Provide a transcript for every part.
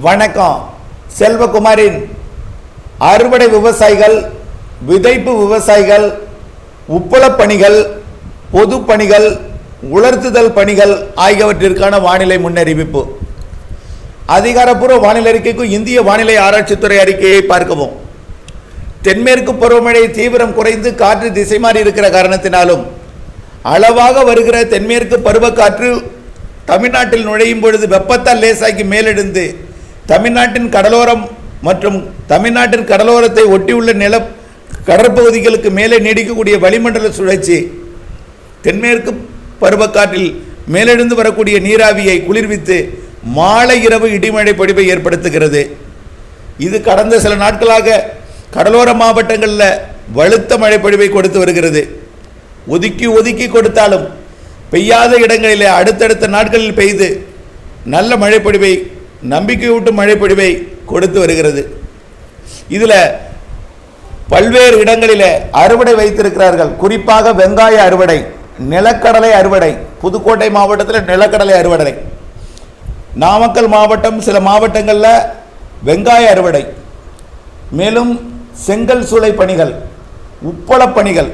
வணக்கம். செல்வகுமாரின் அறுவடை விவசாயிகள் விதைப்பு விவசாயிகள் உப்பளப் பணிகள் பொது பணிகள் உலர்த்துதல் பணிகள் ஆகியவற்றிற்கான வானிலை முன்னறிவிப்பு. அதிகாரப்பூர்வ வானிலை அறிக்கைக்கும் இந்திய வானிலை ஆராய்ச்சித்துறை அறிக்கையை பார்க்கவும். தென்மேற்கு பருவமழை தீவிரம் குறைந்து காற்று திசை மாறி இருக்கிற காரணத்தினாலும் அளவாக வருகிற தென்மேற்கு பருவக்காற்று தமிழ்நாட்டில் நுழையும் பொழுது வெப்பத்தால் லேசாக்கி மேலெழுந்து தமிழ்நாட்டின் கடலோரம் மற்றும் தமிழ்நாட்டின் கடலோரத்தை ஒட்டியுள்ள நில கடற்பகுதிகளுக்கு மேலே நீடிக்கக்கூடிய வளிமண்டல சுழற்சி தென்மேற்கு பருவக்காற்றில் மேலெழுந்து வரக்கூடிய நீராவியை குளிர்வித்து மாலை இரவு இடிமழை பொழிவை ஏற்படுத்துகிறது. இது கடந்த சில நாட்களாக கடலோர மாவட்டங்களில் வலுத்த மழை பொழிவை கொடுத்து வருகிறது. ஒதுக்கி ஒதுக்கி கொடுத்தாலும் பெய்யாத இடங்களிலே அடுத்தடுத்த நாட்களில் பெய்து நல்ல மழைப்பொழிவை நம்பிக்கையூட்டும் மழைப்பொழிவை கொடுத்து வருகிறது. இதில் பல்வேறு இடங்களில் அறுவடை வைத்திருக்கிறார்கள். குறிப்பாக வெங்காய அறுவடை நிலக்கடலை அறுவடை புதுக்கோட்டை மாவட்டத்தில் நிலக்கடலை அறுவடை. நாமக்கல் மாவட்டம் சில மாவட்டங்களில் வெங்காய அறுவடை. மேலும் செங்கல் சூளை பணிகள் உப்பளப் பணிகள்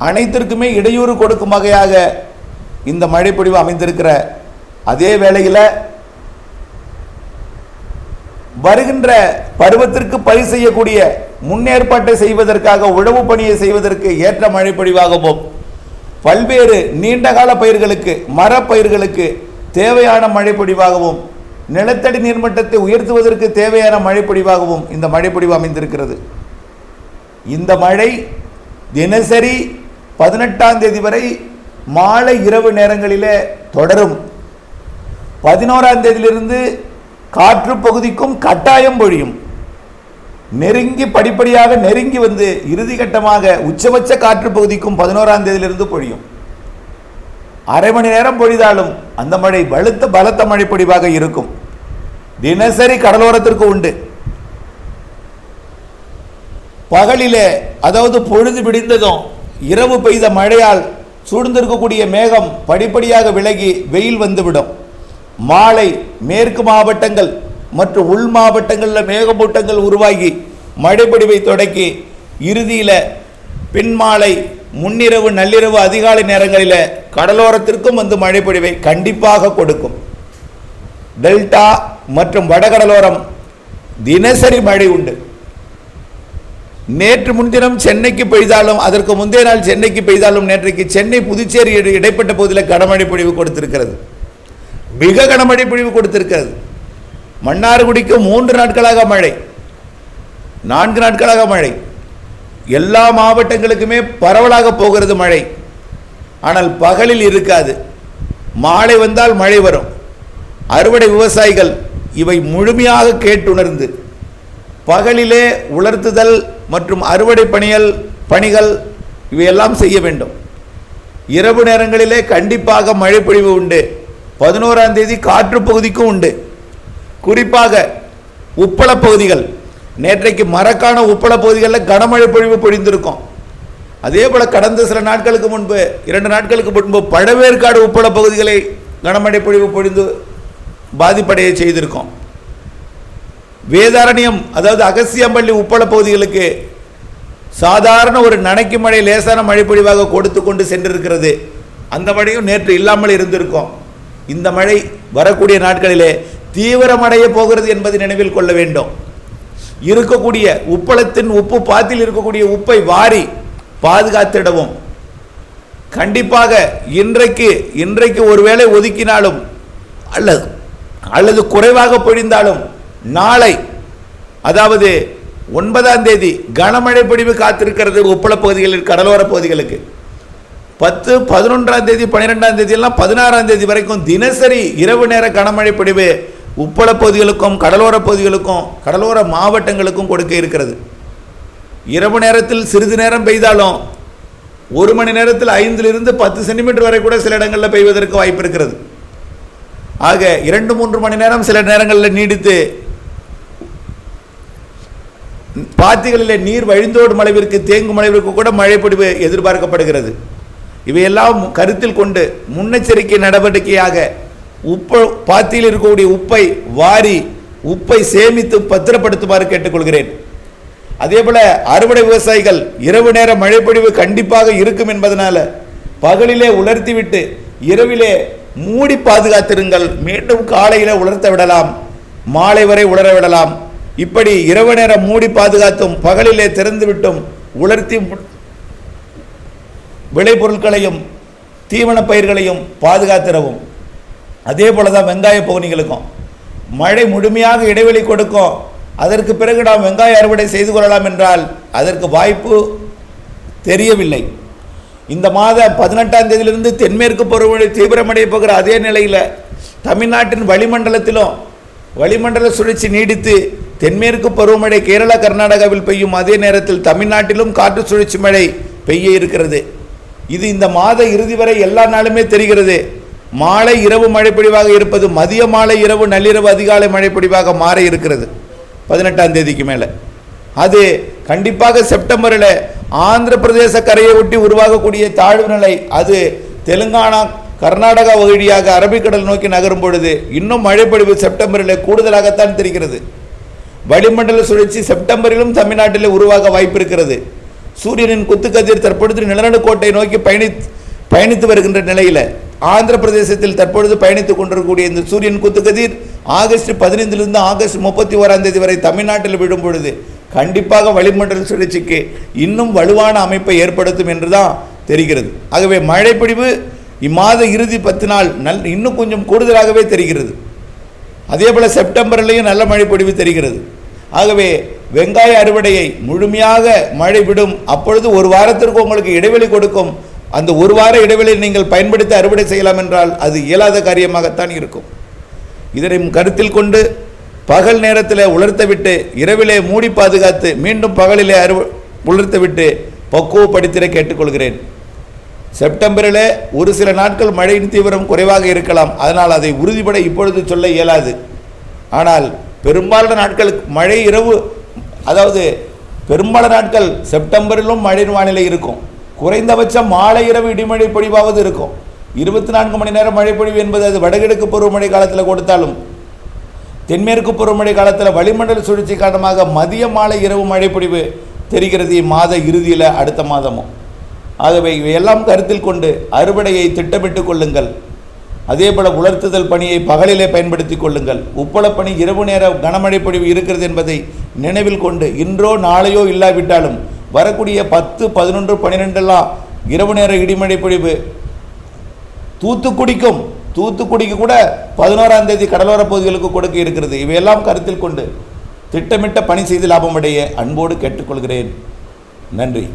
அனைத்திற்குமே இடையூறு கொடுக்கும் வகையாக இந்த மழைப்பொழிவு அமைந்திருக்கிற அதே வேளையில் வருகின்ற பருவத்திற்கு பதிவு செய்யக்கூடிய முன்னேற்பாட்டை செய்வதற்காக உழவு பணியை செய்வதற்கு ஏற்ற மழைப்பொழிவாகவும் பல்வேறு நீண்டகால பயிர்களுக்கு மரப்பயிர்களுக்கு தேவையான மழைப்பொழிவாகவும் நிலத்தடி நீர்மட்டத்தை உயர்த்துவதற்கு தேவையான மழைப்பொழிவாகவும் இந்த மழைப்பொழிவு அமைந்திருக்கிறது. இந்த மழை தினசரி பதினெட்டாம் தேதி வரை மாலை இரவு நேரங்களிலே தொடரும். பதினோராம் தேதியிலிருந்து காற்று பகுதிக்கும் கட்டாயம் பொழியும். நெருங்கி படிப்படியாக நெருங்கி வந்து இறுதி கட்டமாக உச்சபட்ச காற்று பகுதிக்கும் பதினோராம் தேதியிலிருந்து பொழியும். அரை மணி நேரம் பொழிதாலும் அந்த மழை வலுத்த பலத்த மழை பொழிவாக இருக்கும். தினசரி கடலோரத்திற்கு உண்டு. பகலிலே அதாவது பொழுது விடிந்ததும் இரவு பெய்த மழையால் சூழ்ந்திருக்கக்கூடிய மேகம் படிப்படியாக விலகி வெயில் வந்துவிடும். மாலை மேற்கு மாவட்டங்கள் மற்றும் உள் மாவட்டங்களில் மேகமூட்டங்கள் உருவாகி மழைப்பொடிவை தொடக்கி இறுதியில் பின்மாலை முன்னிரவு நள்ளிரவு அதிகாலை நேரங்களில் கடலோரத்திற்கும் வந்து மழைப்பொழிவை கண்டிப்பாக கொடுக்கும். டெல்டா மற்றும் வடகடலோரம் தினசரி மழை உண்டு. நேற்று முன்தினம் சென்னைக்கு பெய்தாலும் அதற்கு முந்தைய நாள் சென்னைக்கு பெய்தாலும் நேற்றைக்கு சென்னை புதுச்சேரி இடைப்பட்ட பகுதியில் கனமழை பொழிவு கொடுத்திருக்கிறது. மிக கனமழை பொழிவு கொடுத்திருக்கிறது. மன்னார்குடிக்கு மூன்று நாட்களாக மழை. நான்கு நாட்களாக மழை. எல்லா மாவட்டங்களுக்குமே பரவலாக போகிறது மழை. ஆனால் பகலில் இருக்காது. மாலை வந்தால் மழை வரும். அறுவடை விவசாயிகள் இவை முழுமையாக கேட்டுணர்ந்து பகலிலே உலர்த்துதல் மற்றும் அறுவடை பணிகள் பணிகள் இவையெல்லாம் செய்ய வேண்டும். இரவு நேரங்களிலே கண்டிப்பாக மழை பொழிவு உண்டு. பதினோராம் தேதி காற்று பகுதிக்கும் உண்டு. குறிப்பாக உப்பள பகுதிகள். நேற்றைக்கு மரக்கான உப்பள பகுதிகளில் கனமழை பொழிவு பொழிந்திருக்கும். அதே போல் கடந்த சில நாட்களுக்கு முன்பு இரண்டு நாட்களுக்கு முன்பு பழவேற்காடு உப்பள பகுதிகளை கனமழை பொழிவு பொழிந்து பாதிப்படைய செய்திருக்கோம். வேதாரண்யம் அதாவது அகசியம்பள்ளி உப்பள பகுதிகளுக்கு சாதாரண ஒரு நனைக்கு மழை லேசான மழை பொழிவாக கொடுத்து கொண்டு சென்றிருக்கிறது. அந்த மழையும் நேற்று இல்லாமல் இருந்திருக்கும். இந்த மழை வரக்கூடிய நாட்களிலே தீவிரமடைய போகிறது என்பதை நினைவில் கொள்ள வேண்டும். இருக்கக்கூடிய உப்பளத்தின் உப்பு பாத்தில் இருக்கக்கூடிய உப்பை வாரி பாதுகாத்திடவும். கண்டிப்பாக இன்றைக்கு இன்றைக்கு ஒருவேளை ஒதுக்கினாலும் அல்லது அல்லது குறைவாக பொழிந்தாலும் நாளை அதாவது ஒன்பதாம் தேதி கனமழை பொழிவு காத்திருக்கிறது உப்பள பகுதிகளில் கடலோர பகுதிகளுக்கு. பத்து பதினொன்றாம் தேதி பன்னிரெண்டாம் தேதியெல்லாம் பதினாறாம் தேதி வரைக்கும் தினசரி இரவு நேர கனமழை பொழிவு உப்பள பகுதிகளுக்கும் கடலோர பகுதிகளுக்கும் கடலோர மாவட்டங்களுக்கும் கொடுக்க இருக்கிறது. இரவு நேரத்தில் சிறிது நேரம் பெய்தாலும் ஒரு மணி நேரத்தில் ஐந்திலிருந்து பத்து சென்டிமீட்டர் வரை கூட சில இடங்களில் பெய்வதற்கு வாய்ப்பு இருக்கிறது. ஆக இரண்டு மூன்று மணி நேரம் சில நேரங்களில் நீடித்து பாத்திகளில் நீர் வழிந்தோடும் அளவிற்கு தேங்கும் அளவிற்கு கூட மழை எதிர்பார்க்கப்படுகிறது. இவையெல்லாம் கருத்தில் கொண்டு முன்னெச்சரிக்கை நடவடிக்கையாக உப்பு பாத்தியில் இருக்கக்கூடிய உப்பை வாரி உப்பை சேமித்து பத்திரப்படுத்துமாறு கேட்டுக்கொள்கிறேன். அதே போல அறுவடை விவசாயிகள் இரவு நேர மழைப்பொழிவு கண்டிப்பாக இருக்கும் என்பதனால பகலிலே உலர்த்திவிட்டு இரவிலே மூடி பாதுகாத்திருங்கள். மீண்டும் காலையில் உலர்த்த விடலாம். மாலை வரை உலர விடலாம். இப்படி இரவு நேரம் மூடி பாதுகாத்தும் பகலிலே திறந்து விட்டும் உலர்த்தி விளைபொருட்களையும் தீவன பயிர்களையும் பாதுகாத்திடவும். அதே போல தான் வெங்காய பகுனிகளுக்கும் மழை முழுமையாக இடைவெளி கொடுக்கும் அதற்கு பிறகு நாம் வெங்காய அறுவடை செய்து கொள்ளலாம் என்றால் அதற்கு வாய்ப்பு தெரியவில்லை. இந்த மாத பதினெட்டாம் தேதியிலிருந்து தென்மேற்கு பருவமழை தீவிரமடைய போகிற அதே நிலையில் தமிழ்நாட்டின் வளிமண்டலத்திலும் வளிமண்டல சுழற்சி நீடித்து தென்மேற்கு பருவமழை கேரளா கர்நாடகாவில் பெய்யும் அதே நேரத்தில் தமிழ்நாட்டிலும் காற்று சுழற்சி மழை பெய்ய இருக்கிறது. இது இந்த மாத இறுதி வரை எல்லா நாளுமே தெரிகிறது. மாலை இரவு மழைப்பொழிவாக இருப்பது மதிய மாலை இரவு நள்ளிரவு அதிகாலை மழைப்பொழிவாக மாற இருக்கிறது. பதினெட்டாம் தேதிக்கு மேலே. அது கண்டிப்பாக செப்டம்பரில் ஆந்திர பிரதேச கரையை ஒட்டி உருவாகக்கூடிய தாழ்வு நிலை அது தெலுங்கானா கர்நாடகா வழியாக அரபிக்கடல் நோக்கி நகரும் பொழுது இன்னும் மழைப்பொழிவு செப்டம்பரில் கூடுதலாகத்தான் தெரிகிறது. வளிமண்டல சுழற்சி செப்டம்பரிலும் தமிழ்நாட்டில் உருவாக வாய்ப்பு இருக்கிறது சூரியனின் குத்துக்கதிர் தற்பொழுது நிலநடுக்கோட்டை நோக்கி பயணி பயணித்து வருகின்ற நிலையில் ஆந்திர பிரதேசத்தில் தற்பொழுது பயணித்துக் கொண்டிருக்கக்கூடிய இந்த சூரியன் குத்துக்கதிர் ஆகஸ்ட் பதினைந்திலிருந்து ஆகஸ்ட் முப்பத்தி ஓராம் தேதி வரை தமிழ்நாட்டில் விடும் பொழுது கண்டிப்பாக வளிமண்டல சுழற்சிக்கு இன்னும் வலுவான அமைப்பை ஏற்படுத்தும் என்று தான் தெரிகிறது. ஆகவே மழைப்பொழிவு இம்மாத இறுதி பத்து நாள் நல் இன்னும் கொஞ்சம் கூடுதலாகவே தெரிகிறது. அதே போல் செப்டம்பர்லேயும் நல்ல மழை பொழிவு தெரிகிறது. ஆகவே வெங்காய அறுவடையை முழுமையாக மழை விடும். அப்பொழுது ஒரு வாரத்திற்கு உங்களுக்கு இடைவெளி கொடுக்கும். அந்த ஒரு வார இடைவெளியை நீங்கள் பயன்படுத்தி அறுவடை செய்யலாம் என்றால் அது இயலாத காரியமாகத்தான் இருக்கும். இதனை கருத்தில் கொண்டு பகல் நேரத்தில் உலர்த்த விட்டு இரவிலே மூடி பாதுகாத்து மீண்டும் பகலிலே அறுவ உலர்த்த விட்டு பக்குவப்படுத்திட கேட்டுக்கொள்கிறேன். செப்டம்பரில் ஒரு சில நாட்கள் மழையின் தீவிரம் குறைவாக இருக்கலாம். அதனால் அதை உறுதிப்பட இப்பொழுது சொல்ல இயலாது. ஆனால் பெரும்பாலான நாட்களுக்கு மழை இரவு அதாவது பெரும்பால நாட்கள் செப்டம்பரிலும் மழை வானிலை இருக்கும். குறைந்தபட்சம் மாலை இரவு இடிமழை பொழிவாவது இருக்கும். இருபத்தி நான்கு மணி நேரம் மழை பொழிவு என்பது அது வடகிழக்கு பருவமழை காலத்தில் கொடுத்தாலும் தென்மேற்கு பருவமழை காலத்தில் வளிமண்டல சுழற்சி காரணமாக மதிய மாலை இரவு மழைப்பொழிவு தெரிகிறது இம்மாத இறுதியில் அடுத்த மாதமும். ஆகவே இவையெல்லாம் கருத்தில் கொண்டு அறுவடையை திட்டமிட்டுக் கொள்ளுங்கள். அதேபோல் உலர்த்துதல் பணியை பகலிலே பயன்படுத்திக் கொள்ளுங்கள். உப்பளப்பணி இரவு நேர கனமழை பொழிவு இருக்கிறது என்பதை நினைவில் கொண்டு இன்றோ நாளையோ இல்லாவிட்டாலும் வரக்கூடிய பத்து பதினொன்று பன்னிரெண்டெல்லாம் இரவு நேர இடிமழை பொழிவு. தூத்துக்குடிக்கும் தூத்துக்குடிக்கு கூட பதினோராம் தேதி கடலோர பகுதிகளுக்கு கொடுக்க இருக்கிறது. இவையெல்லாம் கருத்தில் கொண்டு திட்டமிட்ட பணி செய்து லாபமடைய அன்போடு கேட்டுக்கொள்கிறேன். நன்றி.